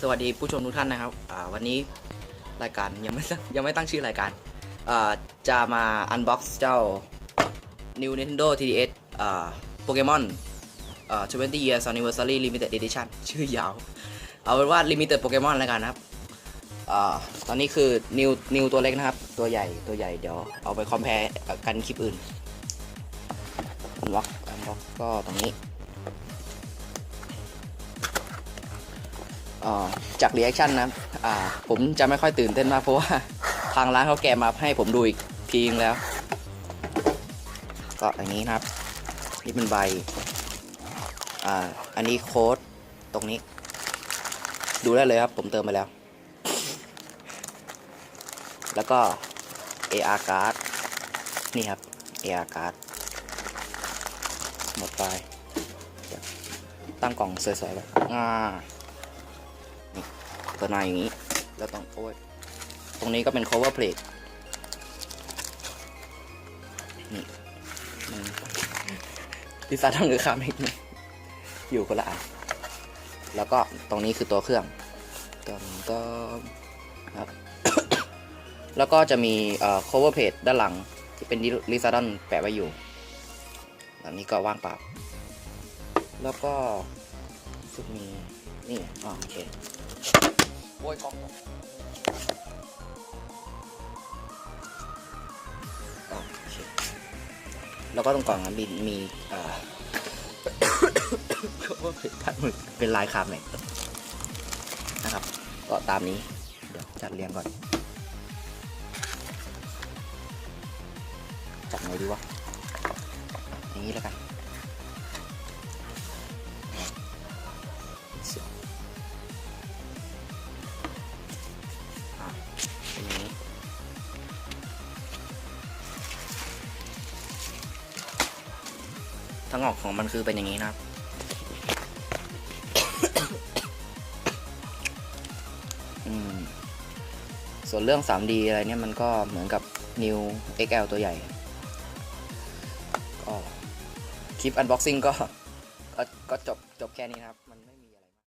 สวัสดีผู้ชมทุกท่านนะครับวันนี้รายการยังไม่ยังไม่ตั้งชื่อรายการจะมาอันบ็อกซ์เจ้า New Nintendo 3DS อ่าโปเกมอน20 years anniversary limited edition ชื่อยาว เอาเป็นว่า limited โปเกมอนแล้วกันนะครับอตอนนี้คือ New New ตัวเล็กนะครับ ตัวใหญ่ตัวใหญ่เดี๋ยวเอาไปคอมเพลกันคลิปอื่นอันบ็อกอันบ็อกก็ตรงนี้ จากรีแอคชั่นนะผมจะไม่ค่อยตื่นเต้นมากเพราะว่าทางร้านเขาแกะมาให้ผมดูอีกทีนึงแล้ว ก็อย่างนี้นะครับ นี่เป็นใบอ่าอันนี้โค้ดตรงนี้ ดูได้เลยครับ ผมเติมไปแล้ว แล้วก็ AR card นี่ครับ AR card หมดไปตั้งกล่องสวยๆแบบอ่า เปิดมาอย่างนี้ แล้วต้องโอ้ยตรงนี้ก็เป็น cover plate นี่พิซซ่าทั้งหรือคาเมกอยู่คนละอันแล้วก็ตรงนี้คือตัวเครื่องตรงก็ครับ แล้วก็จะมีเอ่อ cover plate ด้านหลังที่เป็นลิซาดอนแปะไว้อยู่อันนี้ก็ว่างเปล่า แล้วก็ สุดมี นี่อ๋อโอเคโอ้ยกองโอเค แล้วก็ตรงกล่องนั้นมีมีเอ่อว่าเป็นเป็นลายคาเมกนะครับ ก็ตามนี้ เดี๋ยวจัดเรียงก่อน จัดไงดีวะ อย่างนี้แล้วกัน ทั้งออกของมันคือเป็นอย่างนี้นะครับ ส่วนเรื่อง 3D อะไรเนี่ยมันก็เหมือนกับ New XL ตัวใหญ่ก็คลิป unboxing ก็ก็ก็จบจบแค่นี้นะครับมัน